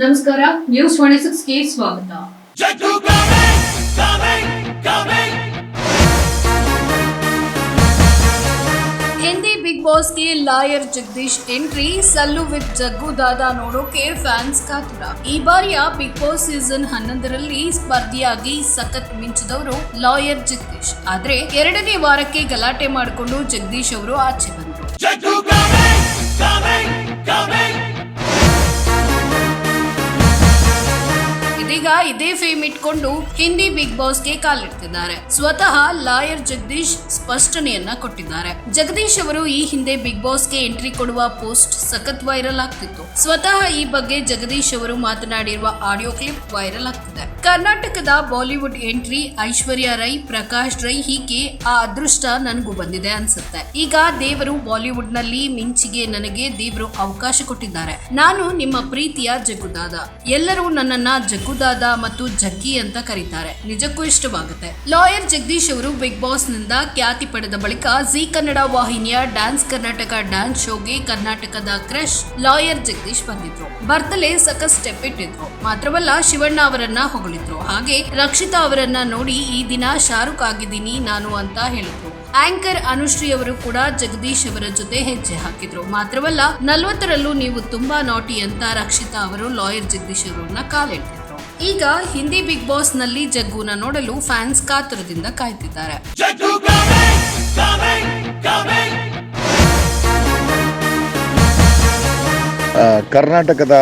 ನಮಸ್ಕಾರ news twenty ಸ್ವಾಗತ. coming, coming, coming. Hindi big ಬಾಸ್ಗೆ lawyer Jagadish entry Sallu with Jaggu Dada ನೋಡೋಕೆ fans ಕಾತುರ. ಈ ಬಾರಿಯ ಬಿಗ್ ಬಾಸ್ ಸೀಸನ್ ಹನ್ನೊಂದರಲ್ಲಿ ಸ್ಪರ್ಧಿಯಾಗಿ ಸಖತ್ ಮಿಂಚಿದವರು ಲಾಯರ್ ಜಗದೀಶ್. ಆದ್ರೆ ಎರಡನೇ ವಾರಕ್ಕೆ ಗಲಾಟೆ ಮಾಡಿಕೊಂಡು ಜಗದೀಶ್ ಅವರು ಆಚೆ ಬಂದರು. ಇದೇ ಫೇಮ್ ಇಟ್ಕೊಂಡು ಹಿಂದಿ ಬಿಗ್ ಬಾಸ್ಗೆ ಕಾಲಿಡ್ತಿದ್ದಾರೆ. ಸ್ವತಃ ಲಾಯರ್ ಜಗದೀಶ್ ಸ್ಪಷ್ಟನೆಯನ್ನ ಕೊಟ್ಟಿದ್ದಾರೆ. ಜಗದೀಶ್ ಅವರು ಈ ಹಿಂದೆ ಬಿಗ್ ಬಾಸ್ಗೆ ಎಂಟ್ರಿ ಕೊಡುವ ಪೋಸ್ಟ್ ಸಖತ್ ವೈರಲ್ ಆಗ್ತಿತ್ತು. ಸ್ವತಃ ಈ ಬಗ್ಗೆ ಜಗದೀಶ್ ಅವರು ಮಾತನಾಡಿರುವ ಆಡಿಯೋ ಕ್ಲಿಪ್ ವೈರಲ್ ಆಗ್ತಿದೆ. ಕರ್ನಾಟಕದ ಬಾಲಿವುಡ್ ಎಂಟ್ರಿ ಐಶ್ವರ್ಯ ರೈ, ಪ್ರಕಾಶ್ ರೈ ಹೀಗೆ ಆ ಅದೃಷ್ಟ ನನಗೂ ಬಂದಿದೆ ಅನ್ಸುತ್ತೆ. ಈಗ ದೇವರು ಬಾಲಿವುಡ್ನಲ್ಲಿ ಮಿಂಚಿಗೆ ನನಗೆ ದೇವರು ಅವಕಾಶ ಕೊಟ್ಟಿದ್ದಾರೆ. ನಾನು ನಿಮ್ಮ ಪ್ರೀತಿಯ ಜಗ್ಗುದಾದ. ಎಲ್ಲರೂ ನನ್ನನ್ನ ಜಗ್ಗುದಾದ ಮತ್ತು ಜಗ್ಗಿ ಅಂತ ಕರೀತಾರೆ. ನಿಜಕ್ಕೂ ಇಷ್ಟವಾಗುತ್ತೆ. ಲಾಯರ್ ಜಗದೀಶ್ ಅವರು ಬಿಗ್ ಬಾಸ್ನಿಂದ ಖ್ಯಾತಿ ಪಡೆದ ಬಳಿಕ ಜಿ ಕನ್ನಡ ವಾಹಿನಿಯ ಡ್ಯಾನ್ಸ್ ಕರ್ನಾಟಕ ಡ್ಯಾನ್ಸ್ ಶೋಗೆ ಕರ್ನಾಟಕದ ಕ್ರಶ್ ಲಾಯರ್ ಜಗದೀಶ್ ಬಂದಿದ್ರು. ಬರ್ತಲೇ ಸಖತ್ ಸ್ಟೆಪ್ ಇಟ್ಟಿದ್ರು. ಮಾತ್ರವಲ್ಲ ಶಿವಣ್ಣ ಅವರನ್ನ ಹೊಗಳಿದ್ರು ಹಾಗೆ ರಕ್ಷಿತಾ ಅವರನ್ನ ನೋಡಿ ಈ ದಿನ ಶಾರುಖ್ ಆಗಿದ್ದೀನಿ ನಾನು ಅಂತ ಹೇಳಿದ್ರು. ಆಂಕರ್ ಅನುಶ್ರೀ ಅವರು ಕೂಡ ಜಗದೀಶ್ ಅವರ ಜೊತೆ ಹೆಜ್ಜೆ ಹಾಕಿದ್ರು. ಮಾತ್ರವಲ್ಲ ನಲ್ವತ್ತರಲ್ಲೂ ನೀವು ತುಂಬಾ ನಾಟಿ ಅಂತ ರಕ್ಷಿತಾ ಅವರು ಲಾಯರ್ ಜಗದೀಶ್ ಅವರನ್ನ ಕಾಲಿಟ್ಟಿದ್ರು ಈಗ ಹಿಂದಿ ಬಿಗ್ ಬಾಸ್ನಲ್ಲಿ ಜಗ್ಗುನ ನೋಡಲು ಫ್ಯಾನ್ಸ್ ಕಾತುರದಿಂದ ಕಾಯ್ತಿದ್ದಾರೆ. ಕರ್ನಾಟಕದ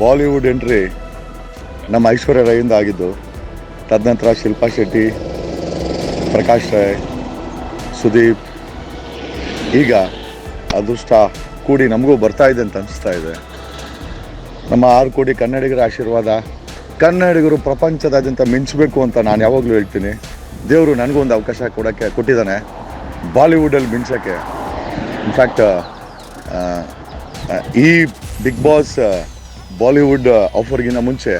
ಬಾಲಿವುಡ್ ಎಂಟ್ರಿ ನಮ್ಮ ಐಶ್ವರ್ಯ ರೈಯಿಂದ ಆಗಿದ್ದು ತದನಂತರ ಶಿಲ್ಪಾ ಶೆಟ್ಟಿ, ಪ್ರಕಾಶ್ ರಾಯ್ ಸುದೀಪ್. ಈಗ ಅದೃಷ್ಟ ಕೂಡಿ ನಮಗೂ ಬರ್ತಾ ಇದೆ ಅಂತ ಅನಿಸ್ತಾ ಇದೆ. ನಮ್ಮ ಆರು ಕೋಟಿ ಕನ್ನಡಿಗರ ಆಶೀರ್ವಾದ, ಕನ್ನಡಿಗರು ಪ್ರಪಂಚದಾದ್ಯಂತ ಮಿಂಚಬೇಕು ಅಂತ ನಾನು ಯಾವಾಗಲೂ ಹೇಳ್ತೀನಿ. ದೇವರು ನನಗೂ ಒಂದು ಅವಕಾಶ ಕೊಡೋಕ್ಕೆ ಕೊಟ್ಟಿದ್ದಾನೆ, ಬಾಲಿವುಡಲ್ಲಿ ಮಿಂಚೋಕ್ಕೆ. ಇನ್ಫ್ಯಾಕ್ಟ್ ಈ ಬಿಗ್ ಬಾಸ್ ಬಾಲಿವುಡ್ ಆಫರ್ಗಿಂತ ಮುಂಚೆ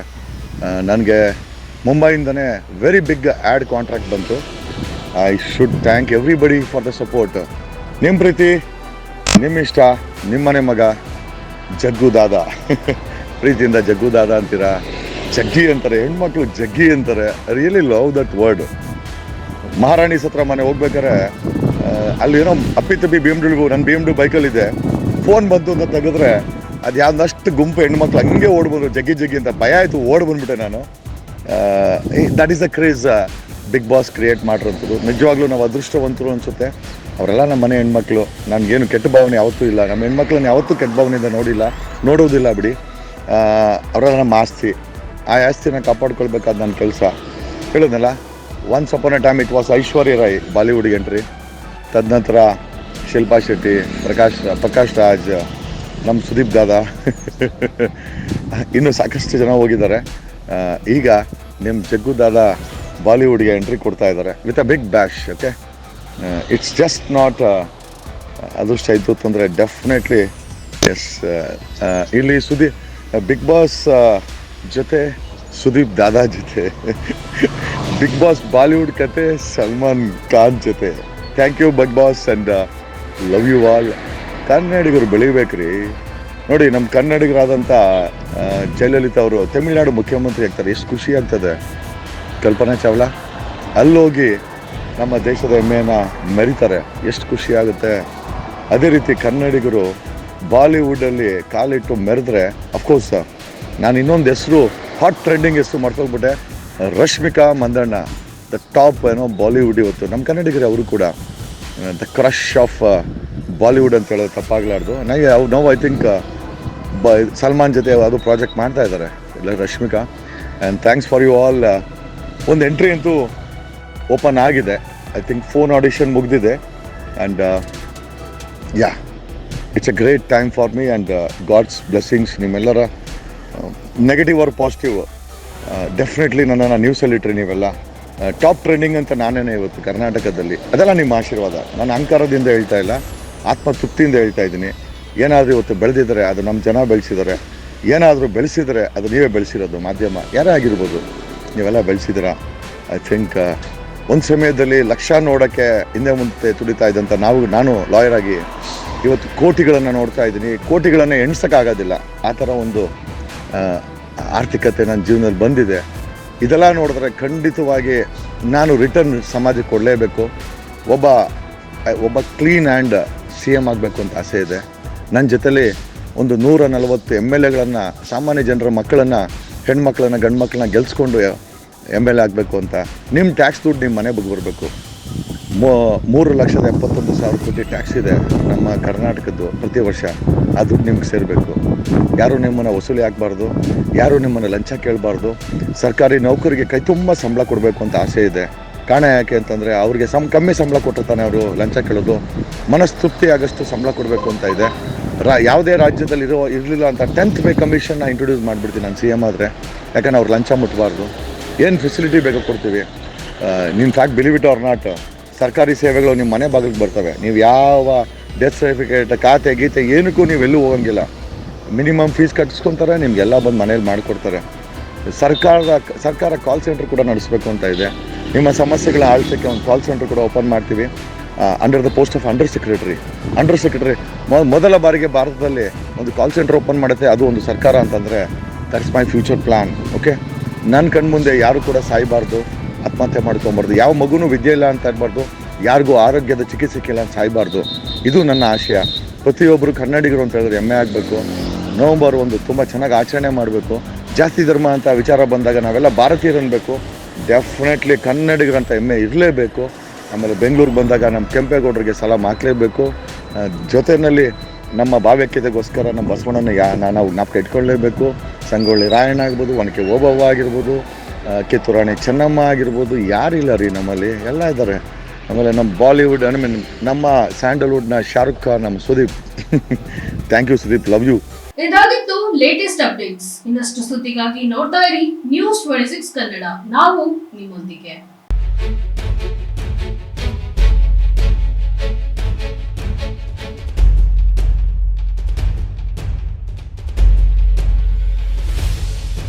ನನಗೆ ಮುಂಬೈಯಿಂದನೇ ವೆರಿ ಬಿಗ್ ಆ್ಯಡ್ ಕಾಂಟ್ರಾಕ್ಟ್ ಬಂತು. I should thank everybody for the support ನಿಮ್ಮ ಪ್ರೀತಿ ನಿಮ್ಮ ಇಷ್ಟ ನಿಮ್ಮನೆ ಮಗ, ಜಗ್ಗು ದಾದ. ಪ್ರೀತಿಯಿಂದ ಜಗ್ಗು ದಾದ ಅಂತೀರಾ? ಜಗ್ಗಿ ಅಂತಾರೆ, ಹೆಣ್ಮಕ್ಳು ಜಗ್ಗಿ ಅಂತಾರೆ. ರಿಯಲಿ ಲವ್ ದಟ್ ವರ್ಡ್ ಮಹಾರಾಣಿ ಸತ್ರ ಮನೆ ಹೋಗ್ಬೇಕಾರೆ ಅಲ್ಲಿ ಏನೋ ಅಪ್ಪಿತಪ್ಪಿ ಬಿ ಎಂ ಡಬ್ಲ್ಯೂ ನನ್ನ ಬಿ ಎಂ ಡಬ್ಲ್ಯೂ ಬೈಕಲ್ಲಿದೆ ಫೋನ್ ಬಂತು ಅಂತ ತೆಗೆದ್ರೆ ಅದು ಗುಂಪು ಹೆಣ್ಮಕ್ಳು ಹಂಗೆ ಓಡ್ ಬಂದ್ರು, ಜಗ್ಗಿ ಜಗ್ಗಿ ಅಂತ ಭಯ ಆಯಿತು, ಓಡಿ ಬಂದ್ಬಿಟ್ಟೆ ನಾನು. That is the craze big boss create ಮಾಡಿರೋಂಥದ್ದು. ನಿಜವಾಗ್ಲೂ ನಾವು ಅದೃಷ್ಟವಂತರು ಅನಿಸುತ್ತೆ. ಅವರೆಲ್ಲ ನಮ್ಮ ಮನೆ ಹೆಣ್ಮಕ್ಳು. ನನಗೇನು ಕೆಟ್ಟ ಭಾವನೆ ಯಾವತ್ತೂ ಇಲ್ಲ. ನಮ್ಮ ಹೆಣ್ಮಕ್ಳನ್ನ ಯಾವತ್ತೂ ಕೆಟ್ಟ ಭಾವನೆಯಿಂದ ನೋಡಿಲ್ಲ. ನೋಡೋದಿಲ್ಲ ಬಿಡಿ. ಅವರೆಲ್ಲ ನಮ್ಮ ಆಸ್ತಿ. ಆ ಆಸ್ತಿನ ಕಾಪಾಡ್ಕೊಳ್ಬೇಕಾದ ನನ್ನ ಕೆಲಸ. ಹೇಳಿದ್ನಲ್ಲ once upon a time it was Aishwarya Rai Bollywood entry ತದನಂತರ ಶಿಲ್ಪಾ ಶೆಟ್ಟಿ, ಪ್ರಕಾಶ್ ಪ್ರಕಾಶ್ ರಾಜ್ ನಮ್ಮ ಸುದೀಪ್ ದಾದಾ. ಇನ್ನೂ ಸಾಕಷ್ಟು ಜನ ಹೋಗಿದ್ದಾರೆ. ಈಗ ನಿಮ್ಮ ಜಗ್ಗು ದಾದ ಬಾಲಿವುಡ್ಗೆ ಎಂಟ್ರಿ ಕೊಡ್ತಾ ಇದ್ದಾರೆ with a big bash okay it's just not ಅದೃಷ್ಟ ಇತ್ತು ಅಂದರೆ ಡೆಫಿನೆಟ್ಲಿ ಎಸ್ ಇಲ್ಲಿ ಸುದೀಪ್ ಬಿಗ್ ಬಾಸ್ ಜೊತೆ ಸುದೀಪ್ ದಾದಾ ಜೊತೆ. ಬಿಗ್ ಬಾಸ್ ಬಾಲಿವುಡ್ ಕತೆ, ಸಲ್ಮಾನ್ ಖಾನ್ ಜೊತೆ. Thank you big boss and love you all ಕನ್ನಡಿಗರು ಬೆಳಿಬೇಕ್ರಿ. ನೋಡಿ ನಮ್ಮ ಕನ್ನಡಿಗರಾದಂಥ ಜಯಲಲಿತಾ ಅವರು, ತಮಿಳುನಾಡು ಮುಖ್ಯಮಂತ್ರಿ ಆಗ್ತಾರೆ. ಎಷ್ಟು ಖುಷಿ ಆಗ್ತದೆ. ಕಲ್ಪನಾ ಚಾವ್ಲಾ, ಅಲ್ಲೋಗಿ ನಮ್ಮ ದೇಶದ ಹೆಮ್ಮೆಯನ್ನು ಮೆರಿತಾರೆ. ಎಷ್ಟು ಖುಷಿ ಆಗುತ್ತೆ. ಅದೇ ರೀತಿ ಕನ್ನಡಿಗರು ಬಾಲಿವುಡಲ್ಲಿ ಕಾಲಿಟ್ಟು ಮೆರೆದ್ರೆ ಅಫ್ಕೋರ್ಸ್ ನಾನು ಇನ್ನೊಂದು ಹೆಸರು ಹಾಟ್ ಟ್ರೆಂಡಿಂಗ್ ಹೆಸರು ಮಾಡ್ಕೊಳ್ಬಿಟ್ಟೆ. ರಶ್ಮಿಕಾ ಮಂದಣ್ಣ ದ ಟಾಪ್ ಏನೋ ಬಾಲಿವುಡ್ ಇವತ್ತು. ನಮ್ಮ ಕನ್ನಡಿಗರು ಅವರು ಕೂಡ. ದ ಕ್ರಶ್ ಆಫ್ ಬಾಲಿವುಡ್ ಅಂತ ಹೇಳೋದು ತಪ್ಪಾಗಲಾರ್ದು. ನನಗೆ ಅವು ನೋ ಐ ಥಿಂಕ್ ಬ ಸಲ್ಮಾನ್ ಜೊತೆ ಅದು ಪ್ರಾಜೆಕ್ಟ್ ಮಾಡ್ತಾ ಇದ್ದಾರೆ, ಇಲ್ಲ Rashmika. And thanks for you all ಒಂದು ಎಂಟ್ರಿ ಅಂತೂ ಓಪನ್ ಆಗಿದೆ. ಐ ಥಿಂಕ್ ಫೋನ್ ಆಡಿಷನ್ ಮುಗಿದಿದೆ. And yeah it's a great time for me and god's blessings ನಿಮ್ಮೆಲ್ಲರ ನೆಗೆಟಿವ್ ಆರ್ ಪಾಸಿಟಿವ್ ಡೆಫಿನೆಟ್ಲಿ ನನ್ನನ್ನು ನ್ಯೂಸಲ್ಲಿ ಇಟ್ರಿ ನೀವೆಲ್ಲ. ಟಾಪ್ ಟ್ರೆಂಡಿಂಗ್ ಅಂತ ನಾನೇನೆ ಇವತ್ತು ಕರ್ನಾಟಕದಲ್ಲಿ. ಅದೆಲ್ಲ ನಿಮ್ಮ ಆಶೀರ್ವಾದ. ನಾನು ಅಹಂಕಾರದಿಂದ ಹೇಳ್ತಾ ಇಲ್ಲ, ಆತ್ಮತೃಪ್ತಿಯಿಂದ ಹೇಳ್ತಾ ಇದ್ದೀನಿ. ಏನಾದರೂ ಇವತ್ತು ಬೆಳೆದಿದ್ದಾರೆ ಅದು ನಮ್ಮ ಜನ ಬೆಳೆಸಿದ್ದಾರೆ ಏನಾದರೂ ಬೆಳೆಸಿದರೆ ಅದು ನೀವೇ ಬೆಳೆಸಿರೋದು, ಮಾಧ್ಯಮ. ಯಾರೇ ಆಗಿರ್ಬೋದು, ನೀವೆಲ್ಲ ಐ ಥಿಂಕ್ ಒಂದು ಸಮಯದಲ್ಲಿ ಲಕ್ಷ ನೋಡೋಕ್ಕೆ ಹಿಂದೆ ಮುಂದೆ ತುಡಿತಾ ಇದ್ದಂಥ ನಾವು, ನಾನು ಲಾಯರ್ ಆಗಿ ಇವತ್ತು ಕೋಟಿಗಳನ್ನು ನೋಡ್ತಾ ಇದ್ದೀನಿ. ಕೋಟಿಗಳನ್ನು ಎಣ್ಸೋಕ್ಕಾಗೋದಿಲ್ಲ. ಆ ಥರ ಒಂದು ಆರ್ಥಿಕತೆ ನನ್ನ ಜೀವನದಲ್ಲಿ ಬಂದಿದೆ. ಇದೆಲ್ಲ ನೋಡಿದ್ರೆ ಖಂಡಿತವಾಗಿ ನಾನು ರಿಟರ್ನ್ ಸಮಾಜಕ್ಕೆ ಕೊಡಲೇಬೇಕು. ಒಬ್ಬ ಒಬ್ಬ ಕ್ಲೀನ್ ಆ್ಯಂಡ್ ಸಿ ಎಂ ಆಗಬೇಕು ಅಂತ ಆಸೆ ಇದೆ. ನನ್ನ ಜೊತೆಲಿ ಒಂದು ನೂರ ನಲವತ್ತು ಎಂ ಎಲ್ ಎಗಳನ್ನು, ಸಾಮಾನ್ಯ ಜನರ ಮಕ್ಕಳನ್ನು ಹೆಣ್ಮಕ್ಳನ್ನು ಗಂಡು ಮಕ್ಕಳನ್ನ ಗೆಲ್ಸ್ಕೊಂಡು ಎಂ ಎಲ್ ಎ ಆಗಬೇಕು ಅಂತ. ನಿಮ್ಮ ಟ್ಯಾಕ್ಸ್ ದುಡ್ಡು ನಿಮ್ಮ ಮನೆ ಬಗ್ಗೆ ಬರಬೇಕು. ಮೂರು ಲಕ್ಷದ ಎಪ್ಪತ್ತೊಂದು ಸಾವಿರ ಕೋಟಿ ಟ್ಯಾಕ್ಸ್ ಇದೆ ನಮ್ಮ ಕರ್ನಾಟಕದ್ದು ಪ್ರತಿ ವರ್ಷ. ಆ ದುಡ್ಡು ನಿಮ್ಗೆ ಸೇರಬೇಕು. ಯಾರು ನಿಮ್ಮನ್ನು ವಸೂಲಿ ಆಗಬಾರ್ದು, ಯಾರು ನಿಮ್ಮನ್ನು ಲಂಚ ಕೇಳಬಾರ್ದು, ಸರ್ಕಾರಿ ನೌಕರಿಗೆ ಕೈ ತುಂಬ ಸಂಬಳ ಕೊಡಬೇಕು ಅಂತ ಆಸೆ ಇದೆ. ಕಾರಣ ಯಾಕೆ ಅಂತಂದರೆ ಅವ್ರಿಗೆ ಸಮ್ ಕಮ್ಮಿ ಸಂಬಳ ಕೊಟ್ಟರೆ ಕೊಟ್ಟಿರ್ತಾನೆ ಅವರು ಲಂಚ ಕೇಳೋದು. ಮನಸ್ತೃಪ್ತಿ ಆಗಷ್ಟು ಸಂಬಳ ಕೊಡಬೇಕು ಅಂತ ಇದೆ. ರಾ, ಯಾವುದೇ ರಾಜ್ಯದಲ್ಲಿ ಇರೋ, ಇರಲಿಲ್ಲ ಅಂತ ಟೆಂತ್ ಪೇ ಕಮಿಷನ್ನ ಇಂಟ್ರೊಡ್ಯೂಸ್ ಮಾಡಿಬಿಡ್ತೀನಿ ನಾನು ಸಿ ಎಂ ಆದರೆ. ಯಾಕಂದ್ರೆ ಅವ್ರು ಲಂಚ ಮುಟ್ಟಬಾರ್ದು ಏನು ಫೆಸಿಲಿಟಿ ಬೇಗ ಕೊಡ್ತೀವಿ? ನೀನು fact believe it or not ಸರ್ಕಾರಿ ಸೇವೆಗಳು ನಿಮ್ಮ ಮನೆ ಬಾಗಿಲಿಗೆ ಬರ್ತವೆ. ನೀವು ಯಾವ ಡೆತ್ ಸರ್ಟಿಫಿಕೇಟ್ ಖಾತೆ, ಗೀತೆ ಏನಕ್ಕೂ ನೀವು ಎಲ್ಲೂ ಹೋಗಂಗಿಲ್ಲ. ಮಿನಿಮಮ್ ಫೀಸ್ ಕಟ್ಟಿಸ್ಕೊತಾರೆ ನಿಮಗೆಲ್ಲ ಬಂದು ಮನೇಲಿ ಮಾಡಿಕೊಡ್ತಾರೆ. ಸರ್ಕಾರದ, ಸರ್ಕಾರ ಕಾಲ್ ಸೆಂಟರ್ ಕೂಡ ನಡೆಸಬೇಕು ಅಂತ ಇದೆ. ನಿಮ್ಮ ಸಮಸ್ಯೆಗಳ ಆಳ್ಸೋಕ್ಕೆ ಒಂದು ಕಾಲ್ ಸೆಂಟರ್ ಕೂಡ ಓಪನ್ ಮಾಡ್ತೀವಿ. Under the post of under secretary under secretary ಮೊದಲ ಬಾರಿಗೆ ಭಾರತದಲ್ಲಿ ಒಂದು ಕಾಲ್ ಸೆಂಟರ್ ಓಪನ್ ಮಾಡುತ್ತೆ, ಅದು ಒಂದು ಸರ್ಕಾರ ಅಂತಂದರೆ that's my future plan okay ನನ್ನ ಕಣ್ಮುಂದೆ ಯಾರು ಕೂಡ ಸಾಯಬಾರ್ದು. ಆತ್ಮಹತ್ಯೆ ಮಾಡ್ಕೊಬಾರ್ದು. ಯಾವ ಮಗುನೂ ವಿದ್ಯೆ ಇಲ್ಲ ಅಂತ ಇರಬಾರ್ದು ಯಾರಿಗೂ ಆರೋಗ್ಯದ ಚಿಕಿತ್ಸೆ ಇಲ್ಲ ಅಂತ ಸಾಯಬಾರ್ದು. ಇದು ನನ್ನ ಆಶಯ. ಪ್ರತಿಯೊಬ್ಬರು ಕನ್ನಡಿಗರು ಅಂತ ಹೇಳಿದ್ರೆ ಹೆಮ್ಮೆ ಆಗಬೇಕು. ನವಂಬರ್ ಒಂದು ತುಂಬ ಚೆನ್ನಾಗಿ ಆಚರಣೆ ಮಾಡಬೇಕು. ಜಾಸ್ತಿ ಧರ್ಮ ಅಂತ ವಿಚಾರ ಬಂದಾಗ ನಾವೆಲ್ಲ ಭಾರತೀಯರು ಅನ್ಬೇಕು ಡೆಫಿನೆಟ್ಲಿ ಕನ್ನಡಿಗರಂತ ಹೆಮ್ಮೆ ಇರಲೇಬೇಕು. ಆಮೇಲೆ ಬೆಂಗಳೂರು ಬಂದಾಗ ನಮ್ಮ ಕೆಂಪೇಗೌಡರಿಗೆ ಸಲಾಮ್ ಹಾಕಲೇಬೇಕು. ಜೊತೆಯಲ್ಲಿ ನಮ್ಮ ಭಾವ್ಯಕ್ಯತೆಗೋಸ್ಕರ ನಮ್ಮ ಬಸವಣ್ಣನ ಯಾ ನಾವು ಜ್ಞಾಪಕ ಇಟ್ಕೊಳ್ಳೇಬೇಕು. ಸಂಗೊಳ್ಳಿ ರಾಯಣ್ಣ ಆಗ್ಬೋದು, ಒನಕೆ ಓಬವ್ವ ಆಗಿರ್ಬೋದು. ಕಿತ್ತೂರಾಣಿ ಚೆನ್ನಮ್ಮ ಆಗಿರ್ಬೋದು, ಯಾರಿಲ್ಲ ರೀ ನಮ್ಮಲ್ಲಿ. ಎಲ್ಲ ಇದ್ದಾರೆ. ಆಮೇಲೆ ನಮ್ಮ ಬಾಲಿವುಡ್ ಐ ಮೀನ್ ನಮ್ಮ ಸ್ಯಾಂಡಲ್ವುಡ್ನ ಶಾರುಖ್ ಖಾನ್, ನಮ್ಮ Sudeep. Thank you Sudeep. Love you ಇದಾಗಿತ್ತು ಲೇಟೆಸ್ಟ್ ಅಪ್ಡೇಟ್ಸ್ ಇನ್ನಷ್ಟು ಸುದ್ದಿಗಾಗಿ ನೋಡ್ತಾ ಇರಿ ನ್ಯೂಸ್ ಟ್ವೆಂಟಿ ಸಿಕ್ಸ್ ಕನ್ನಡ. ನಾವು ನಿಮ್ಮೊಂದಿಗೆ.